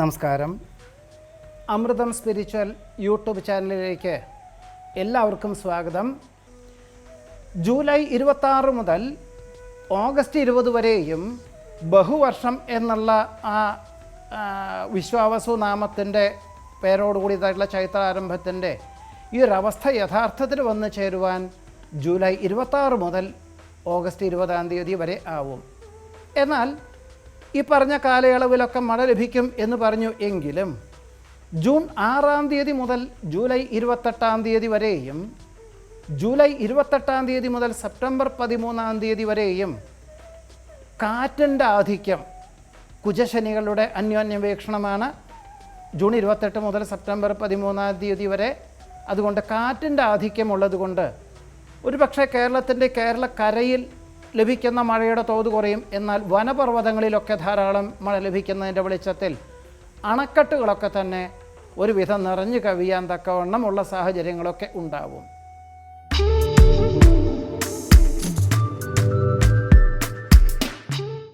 നമസ്കാരം. അമൃതം spiritual YouTube ചാനലിലേക്ക് എല്ലാവർക്കും സ്വാഗതം. ജൂലൈ ഇരുപത്താറ് മുതൽ ഓഗസ്റ്റ് ഇരുപത് വരെയും ബഹുവർഷം എന്നുള്ള ആ വിശ്വാവസു നാമത്തിന്റെ പേരോടുകൂടിയതായിട്ടുള്ള ചൈത്രാരംഭത്തിന്റെ ഈ ഒരവസ്ഥ യഥാർത്ഥത്തിൽ വന്നു ചേരുവാൻ ജൂലൈ ഇരുപത്താറ് മുതൽ ഓഗസ്റ്റ് ഇരുപതാം തീയതി വരെ ആവും. എന്നാൽ ഈ പറഞ്ഞ കാലയളവിലൊക്കെ മഴ ലഭിക്കും എന്ന് പറഞ്ഞു എങ്കിലും ജൂൺ ആറാം തീയതി മുതൽ ജൂലൈ ഇരുപത്തെട്ടാം തീയതി വരെയും ജൂലൈ ഇരുപത്തെട്ടാം തീയതി മുതൽ സെപ്റ്റംബർ പതിമൂന്നാം തീയതി വരെയും കാറ്റിന്റെ ആധിക്യം കുജശനികളുടെ അന്യോന്യവേക്ഷണമാണ്. ജൂൺ ഇരുപത്തെട്ട് മുതൽ സെപ്റ്റംബർ പതിമൂന്നാം തീയതി വരെ അതുകൊണ്ട് കാറ്റിന്റെ ആധിക്യമുള്ളത് കൊണ്ട് ഒരുപക്ഷെ കേരളത്തിന്റെ കേരളക്കരയിൽ കരയിൽ ലഭിക്കുന്ന മഴയുടെ തോത് കുറയും. എന്നാൽ വനപർവതങ്ങളിലൊക്കെ ധാരാളം മഴ ലഭിക്കുന്നതിന്റെ വെളിച്ചത്തിൽ അണക്കെട്ടുകളൊക്കെ തന്നെ ഒരുവിധം നിറഞ്ഞു കവിയാൻ തക്കവണ്ണമുള്ള സാഹചര്യങ്ങളൊക്കെ ഉണ്ടാവും.